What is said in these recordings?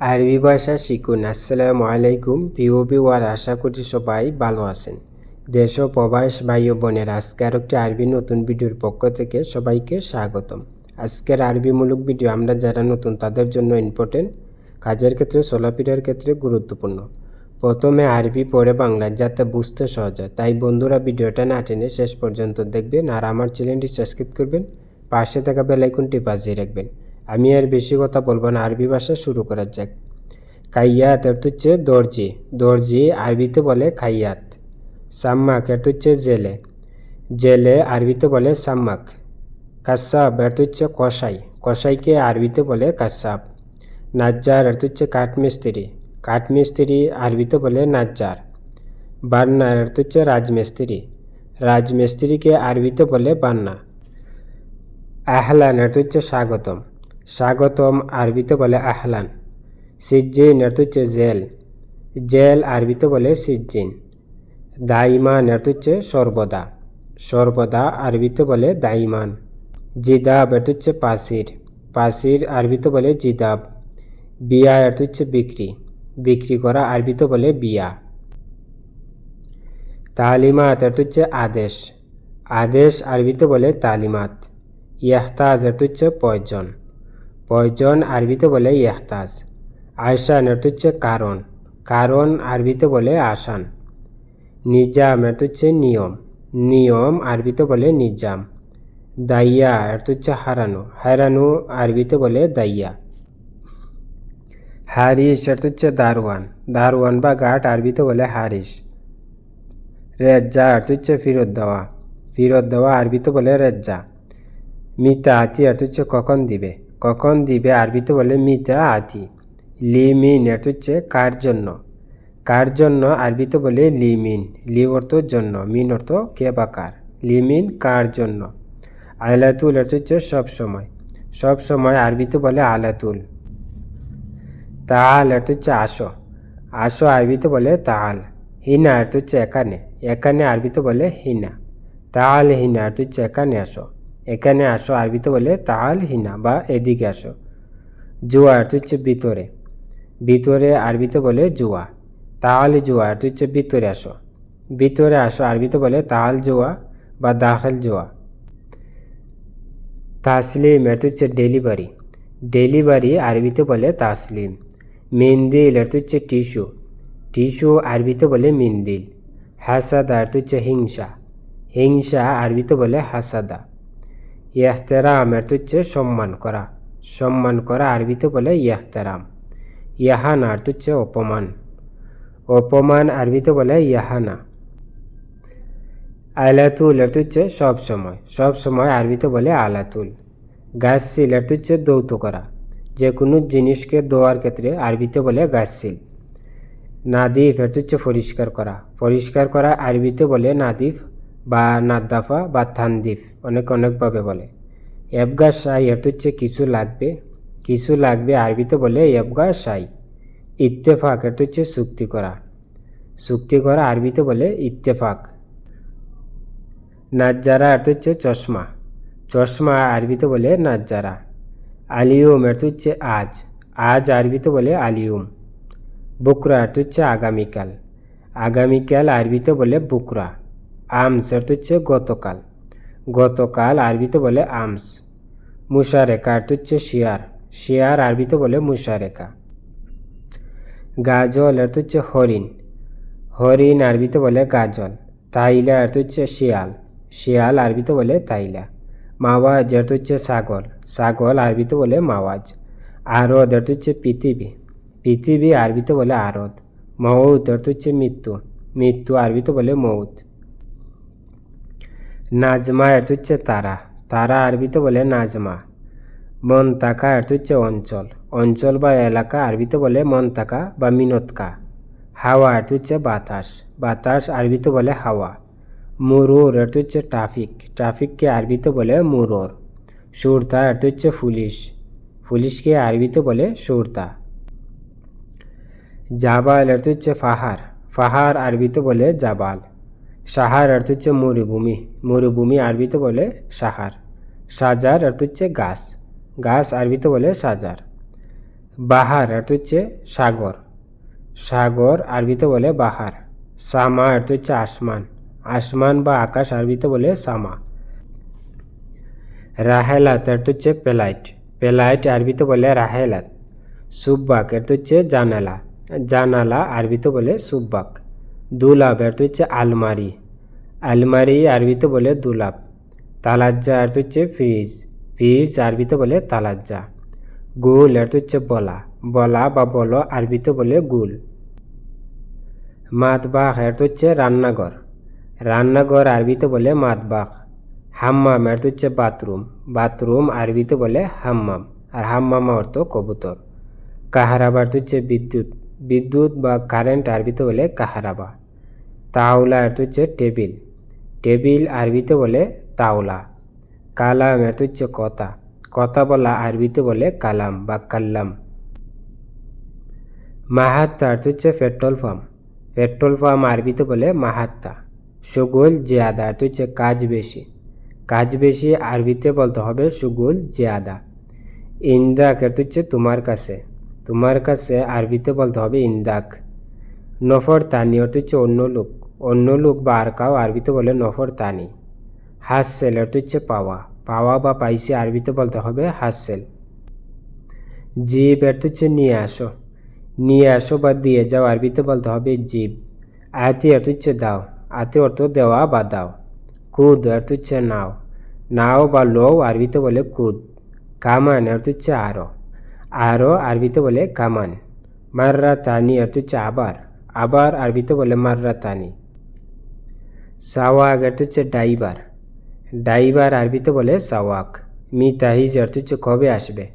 আরবি ভাষা শিখুন। আসসালামু আলাইকুম প্রিয় ওয়ার আশা করি সবাই ভালো আছেন। দেশ ও প্রবাস ভাই ও বোনের, আজকে আর একটি আরবি নতুন ভিডিওর পক্ষ থেকে সবাইকে স্বাগতম। আজকের আরবিমূলক ভিডিও, আমরা যারা নতুন তাদের জন্য ইম্পর্টেন্ট কাজের ক্ষেত্রে, চলাফেরার ক্ষেত্রে গুরুত্বপূর্ণ। প্রথমে আরবি পড়ে বাংলা, যাতে বুঝতে সহজ হয়। তাই বন্ধুরা, ভিডিওটা না টেনে শেষ পর্যন্ত দেখবেন আর আমার চ্যানেলটি সাবস্ক্রাইব করবেন। পাশে থাকা বেলাইকনটি বাজিয়ে রাখবেন। আমি আর বেশি কথা বলব না, আরবি ভাষা শুরু করা যাক। কাইয়াত এর হচ্ছে দর্জি। দর্জি আরবিতে বলে খাইয়াত। সাম্মাক এর হচ্ছে জেলে। জেলে আরবিতে বলে সাম্মাক। কাসাব এর হচ্ছে কসাই। কসাইকে আরবিতে বলে কাসাব। নাজ্জার এর হচ্ছে কাঠমিস্ত্রি। কাঠমিস্ত্রি আরবিতে বলে নাজ্জার। বান্নার এর হচ্ছে রাজমিস্ত্রি। রাজমিস্ত্রিকে আরবিতে বলে বান্না। আহলান এটা হচ্ছে স্বাগতম। স্বাগতম আরবিতে বলে আহলান। সিজ্জিন এটা হচ্ছে জেল। জেল আরবিতে বলে সিজ্জিন। দাইমান এটা হচ্ছে সর্বদা। সর্বদা আরবিতে বলে দাইমান জিদাব এটা হচ্ছে পাসির। পাসির আরবিতে বলে জিদাব। বিয়া এটা হচ্ছে বিক্রি। বিক্রি করা আরবিতে বলে বিয়া। তালিমাত এটা হচ্ছে আদেশ। আদেশ আরবিতে বলে তালিমাত। ইয়াহতাজ এটা হচ্ছে প্রয়োজন প্রয়োজন আরবিতে বলে ইয়াহতাজ আসান এটা হচ্ছে কারণ। কারণ আরবিতে বলে আসান। নিজাম এটা হচ্ছে নিয়ম। নিয়ম আরবিতে বলে নিজাম। দাইয়া এটা হচ্ছে হারানো। হারানো আরবিতে বলে দাইয়া। হারিস এটা হচ্ছে দারওয়ান। দারওয়ান বা গার্ড আরবিতে বলে হারিস রেজ্জা এটা হচ্ছে ফেরত দেওয়া। ফেরত দেওয়া আরবিতে বলে রেজ্জা। মিতা আতি এটা হচ্ছে কখন দিবে? কখন দিবে আরবিতে বলে মিতা আতি লিমিন, এটা হচ্ছে কার জন্য? কার জন্য আরবিতে বলে লিমিন। লি অর্থ জন্য, মিন অর্থ কে বা কার। লিমিন কার জন্য? আলাতুল, এটা হচ্ছে সব সময়। সব সময় আরবিতে বলে আলাতুল। তাল, এটা হচ্ছে আসো। আসো আরবিতে বলে তাল। হিনা, এটা হচ্ছে এখানে এখানে আরবিতে বলে হিনা। তাল, হিনা, এটা হচ্ছে এখানে আসো। এখানে আসো, আরবিতে বলে তাল হিনা বা এদিকে আসো। জুয়া হচ্ছে ভিতরে। ভিতরে আরবিতে বলে জুয়া। তাল জুয়া হচ্ছে ভিতরে আসো। ভিতরে আসো, আরবিতে বলে তাল জুয়া বা দাখেল জুয়া। তাসলিম, এটা হচ্ছে ডেলিভারি। ডেলিভারি আরবিতে বলে তাসলিম। মেন্দিল, এটা হচ্ছে টিস্যু। টিস্যু আরবিতে বলে মিন্দিল। হাসাদা, এটা হচ্ছে হিংসা। হিংসা আরবিতে বলে হাসাদা। ইয়াহতেরাম এটা হচ্ছে সম্মান করা। সম্মান করা আরবিতে বলে ইয়াহতেরাম ইয়াহানা এটা হচ্ছে অপমান। অপমান আরবিতে বলে ইয়াহানা আলাতুল এটা হচ্ছে সব সময়। সব সময় আরবিতে বলে আলাতুল। গাছশিল এটা হচ্ছে দৌত করা। যে কোনো জিনিসকে দোয়ার ক্ষেত্রে আরবিতে বলে গাছশিল নাদিফ এটা হচ্ছে পরিষ্কার করা। পরিষ্কার করা আরবিতে বলে নাদিফ বা নাদ্দাফা বা থানদিফ অনেক অনেকভাবে বলে। এবগা সাই হচ্ছে কিছু লাগবে কিছু লাগবে আরবিতে বলে এবগা সাই ইত্তেফাক এটা হচ্ছে চুক্তি করা। চুক্তি করা আরবিতে বলে ইত্তেফাক। নাজ্জারা এটা হচ্ছে চশমা। চশমা আরবিতে বলে নাজ্জারা। আলিউম এটা হচ্ছে আজ। আজ আরবিতে বলে আলিউম বুকরা এটা হচ্ছে আগামীকাল। আগামীকাল আরবিতে বলে বুকরা। আমস এটা হচ্ছে গতকাল। গতকাল আরবিতে বলে আমস। মুশারেকা এটা হচ্ছে শিয়ার। শিয়ার আরবিতে বলে মুশারেকা গাজল এটা হচ্ছে হরিণ। হরিণ আরবিতে বলে গাজল। তাইলা এটা হচ্ছে শিয়াল। শিয়াল আরবিতে বলে তাইলা। মাওয়াজ এটা হচ্ছে ছাগল ছাগল আরবিতে বলে মাওয়াজ। আরদ এটা হচ্ছে পৃথিবী। পৃথিবী আরবিতে বলে আরদ। মৌত এটা হচ্ছে মৃত্যু। মৃত্যু আরবিতে বলে মৌত। নাজমা এর হচ্ছে তারা। তারা আরবিতে বলে নাজমা। মনতাকা এটা হচ্ছে অঞ্চল। অঞ্চল বা এলাকা আরবিতে বলে মনতাকা বা মিনতকা। হাওয়া এটা হচ্ছে বাতাস। বাতাস আরবিতে বলে হাওয়া। মুরুর এটা হচ্ছে ট্রাফিক। ট্রাফিককে আরবিতে বলে মুরোর। সুরতা এটা হচ্ছে পুলিশ। পুলিশকে আরবিতে বলে সুরতা। জাবাল এটা হচ্ছে পাহাড় পাহাড় আরবিতে বলে জাবাল। সাহার অর্থ হচ্ছে মরুভূমি। মরুভূমি আরবিতে বলে সাহার। সাজার অর্থ হচ্ছে গাছ। গাছ আরবিতে বলে সাজার। বাহার অর্থ হচ্ছে সাগর। সাগর আরবিতে বলে বাহার। সামা অর্থ হচ্ছে আসমান। আসমান বা আকাশ আরবিতে বলে সামা। রাহেলাত অর্থ হচ্ছে পেলাইট। পেলাইট আরবিতে বলে রাহেলাত। সুব্বাক অর্থ হচ্ছে জানালা। জানালা আরবিতে বলে সুব্বাক। দুলাব অর্থ হচ্ছে আলমারি। আলমারি আরবিতে বলে দুলাব, তালাজ্জা অর্থ হচ্ছে ফ্রিজ ফ্রিজ আরবিতে বলে তালাজ্জা। গুল অর্থ হচ্ছে বলা বলা বা বলো আরবিতে বলে গুল। মাতবাখ অর্থ হচ্ছে রান্নাঘর রান্নাঘর আরবিতে বলে মাতবাখ হাম্মাম অর্থ হচ্ছে বাথরুম বাথরুম আরবিতে বলে হাম্মাম, আর হাম্মাম অর্থ কবুতর। কাহারাবা অর্থ হচ্ছে বিদ্যুৎ বিদ্যুৎ বা কারেন্ট আরবিতে বলে কাহারাবা। তাওলা অর্থ হচ্ছে টেবিল। টেবিল আরবিতে বলে তাওলা। কালাম অর্থ হচ্ছে কথা। কথা বলা আরবিতে বলে কালাম বা কাল্লাম। মাহাত্তা অর্থ হচ্ছে পেট্রোল পাম্প। পেট্রোল পাম্প আরবিতে বলে মাহাত্তা। সুগুল জিয়াদা অর্থ হচ্ছে কাজ বেশি। কাজ বেশি আরবিতে বলতে হবে সুগুল জিয়াদা। ইন্দাক অর্থ হচ্ছে তোমার কাছে। তোমার কাছে আরবিতে বলতে হবে ইন্দাক। নফর তানি অর্থ হচ্ছে অন্য লোক। অন্য লোক বা আর কাউ আরবিতে বলে নফর তানি। হাসসেল অর্থ হচ্ছে পাওয়া। পাওয়া বা পাইছে আরবিতে বলতে হবে হাসসেল। জিব অর্থ হচ্ছে নিয়ে আসো। নিয়ে আসো বা দিয়ে যাও আরবিতে বলতে হবে জিব। আয়াতি অর্থ হচ্ছে দাও। আতে অর্থ দেওয়া বা দাও। কুদ অর্থ হচ্ছে নাও। নাও বা লও আরবিতে বলে কুদ। কামান অর্থ হচ্ছে আরও। আরও আরবিতে বলে কামান। মাররা তানি অর্থ হচ্ছে আবার। আবার আরবিতে বলে মাররা তানি সাওয়াক অর্থ হচ্ছে ডাইবার ডাইবার আরবিতে বলে সাওয়াক। মিতাহিজ অর্থ হচ্ছে কবে আসবে।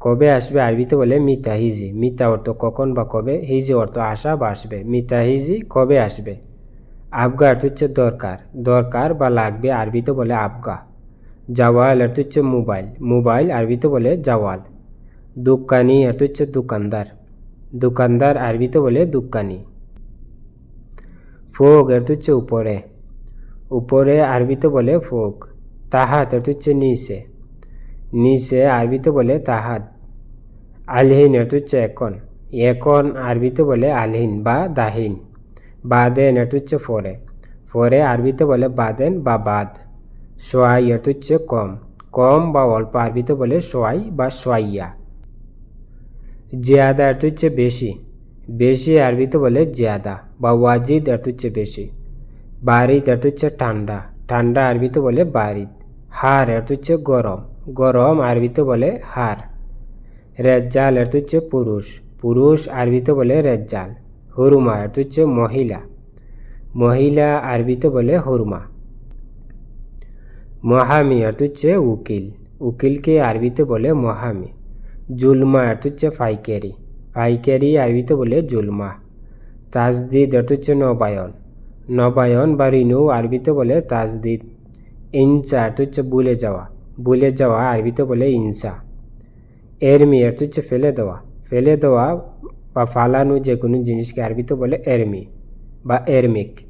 কবে আসবে আরবিতে বলে মিতাহিজি। মিতা অর্থ কখন বা কবে, হিজি অর্থ আসা বা আসবে। মিতাহিজি কবে আসবে? আবগা অর্থ হচ্ছে দরকার। দরকার বা লাগবে আরবিতে বলে আবগা। জাওয়াল অর্থ হচ্ছে মোবাইল। মোবাইল আরবিতে বলে জাওয়াল। দোকানি এটা হচ্ছে দোকানদার। দোকানদার আরবিতে বলে দোকানি। ফোক অর্থ হচ্ছে উপরে। উপরে আরবিতে বলে ফোক তাহাত অর্থ হচ্ছে নিচে। নিচে আরবিতে বলে তাহাত। আলহিন অর্থ হচ্ছে এখন। এখন আরবিতে বলে আলহীন বা দাহিন। বাদেন অর্থ হচ্ছে ফরে। ফরে আরবিতে বলে বাদেন বা বাদ। সোয়াই অর্থ হচ্ছে কম। কম বা অল্প আরবিতে বলে সোয়াই বা সোয়াইয়া। জিয়াদা অর্থ হচ্ছে বেশি। বেশি আরবিতে বলে জিয়াদা বা ওয়াজিদ অর্থ হচ্ছে বেশি। বারিদ অর্থ হচ্ছে ঠান্ডা। ঠান্ডা আরবিতে বলে বারিদ। হার অর্থ হচ্ছে গরম। গরম আরবিতে বলে হার। রেজ্জাল অর্থ হচ্ছে পুরুষ। পুরুষ আরবিতে বলে রেজ্জাল। হরুমা অর্থ হচ্ছে মহিলা। মহিলা আরবিতে বলে হরুমা। মহামি অর্থ হচ্ছে উকিল। উকিলকে আরবিতে বলে মহামি। জুলমা অর্থ হচ্ছে ফাইকারি ফাইকারি আরবিতে বলে জুলমা। তাজদিদ অর্থ হচ্ছে নবায়ন। নবায়ন বা রিনু আরবিতে বলে তাজদিদ। ইনসা অর্থ হচ্ছে ভুলে যাওয়া। ভুলে যাওয়া আরবিতে বলে ইনসা। এরমি অর্থ হচ্ছে ফেলে দেওয়া। ফেলে দেওয়া বা ফালানো যে কোনো জিনিসকে আরবিতে বলে এরমি বা এরমিক।